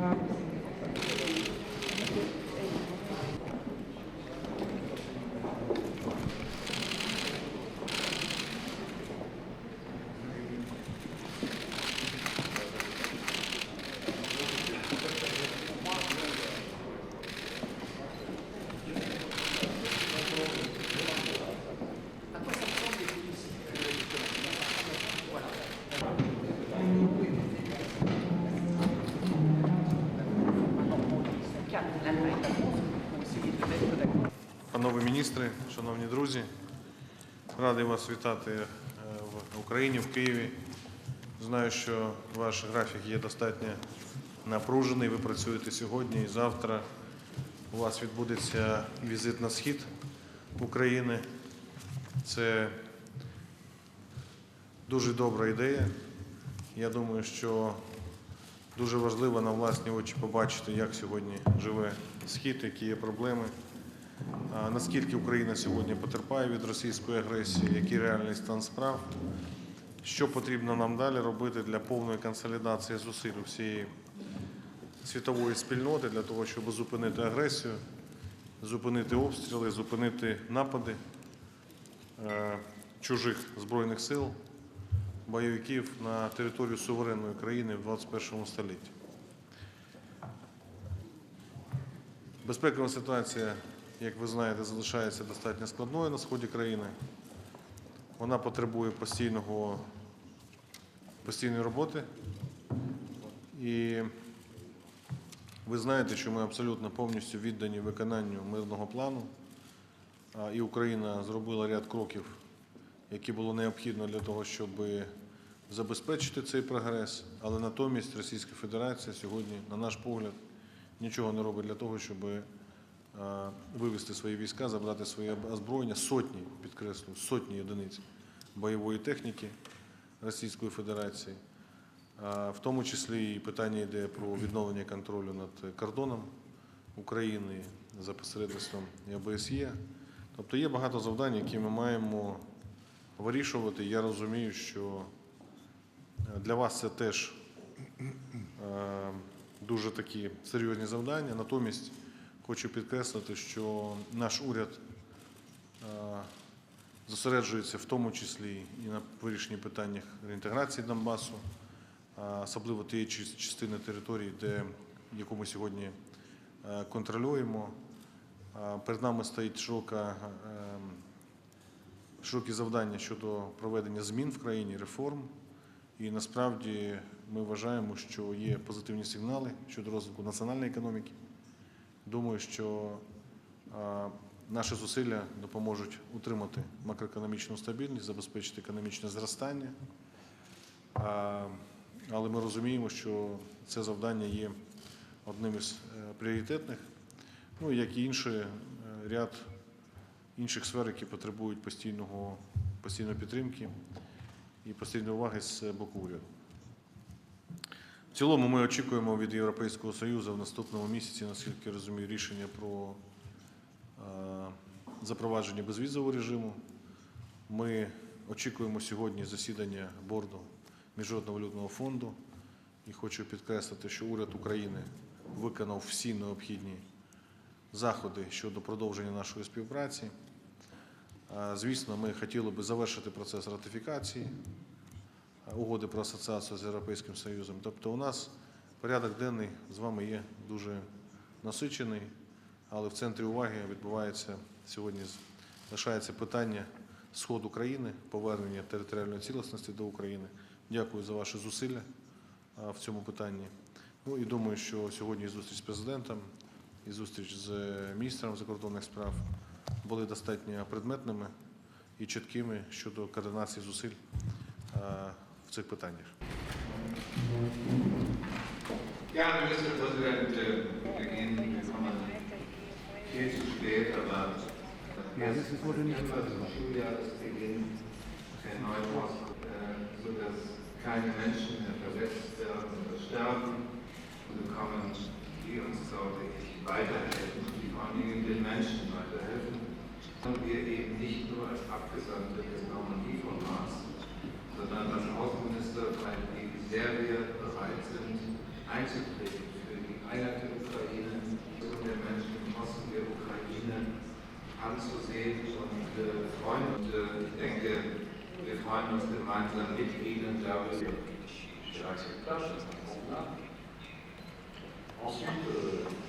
Thank. Панове міністри, шановні друзі, радий вас вітати е, в Україні, в Києві. Знаю, що ваш графік є достатньо напружений. Ви працюєте сьогодні і завтра. У вас відбудеться візит на схід України. Це дуже добра ідея. Я думаю, що дуже важливо на власні очі побачити, як сьогодні живе схід, які є проблеми. Наскільки Україна сьогодні потерпає від російської агресії, який реальний стан справ, що потрібно нам далі робити для повної консолідації зусиль всієї світової спільноти для того, щоб зупинити агресію, зупинити обстріли, зупинити напади е, чужих збройних сил, бойовиків на територію суверенної країни в 21 столітті. Безпекова ситуація, як ви знаєте, залишається достатньо складною на сході країни. Вона потребує постійного, постійної роботи. І ви знаєте, що ми абсолютно повністю віддані виконанню мирного плану. І Україна зробила ряд кроків, які було необхідно для того, щоб забезпечити цей прогрес. Але натомість Російська Федерація сьогодні, на наш погляд, нічого не робить для того, щоб вивести свої війська, забрати своє озброєння, сотні, підкреслю, сотні одиниць бойової техніки Російської Федерації. В тому числі і питання йде про відновлення контролю над кордоном України за посередництвом ОБСЄ. Тобто є багато завдань, які ми маємо вирішувати. Я розумію, що е, для вас це теж е, дуже такі серйозні завдання. Натомість хочу підкреслити, що наш уряд е, зосереджується в тому числі і на вирішенні питаннях реінтеграції Донбасу, особливо тієї частини території, яку ми сьогодні е, контролюємо. Перед нами стоїть широка, широкі завдання щодо проведення змін в країні, реформ. І насправді ми вважаємо, що є позитивні сигнали щодо розвитку національної економіки. Думаю, що наші зусилля допоможуть утримати макроекономічну стабільність, забезпечити економічне зростання. Але ми розуміємо, що це завдання є одним із е, пріоритетних, ну як і інші е, ряд інших сфер, які потребують постійного, постійної підтримки і постійної уваги з боку уряду. Цілому ми очікуємо від Європейського Союзу в наступному місяці, наскільки розумію, рішення про е, запровадження безвізового режиму. Ми очікуємо сьогодні засідання борду Міжнародного валютного фонду. І хочу підкреслити, що уряд України виконав всі необхідні заходи щодо продовження нашої співпраці. Е, Звісно, ми хотіли би завершити процес ратифікації угоди про асоціацію з Європейським Союзом. Тобто у нас порядок денний з вами є дуже насичений, але в центрі уваги відбувається сьогодні лишається питання сходу країни, повернення територіальної цілісності до України. Дякую за ваші зусилля в цьому питанні. Ну і думаю, що сьогодні зустріч з президентом, і зустріч з е, міністром закордонних справ були достатньо предметними і чіткими щодо координації зусиль цих питаннях. Ja, Mr. President, äh, again, wir kommen viel zu spät, aber Ja, das ist wurde nicht etwa zum Schuljahresbeginn erneut aus, äh, sodass keine Menschen mehr verletzt werden oder sterben. Und wir kommen, die uns, glaube ich, weiterhelfen, die vor allen Dingen den Menschen weiterhelfen. Und wir eben nicht nur als Abgesandte des Normandie-Formats, sondern als Außenminister bei die sehr wir bereit sind, einzutreten für die Einheit der Ukraine und der Menschen im Osten der Ukraine anzusehen und äh, freuen. Und äh, ich denke, wir freuen uns gemeinsam mit Ihnen darüber. Ensuite,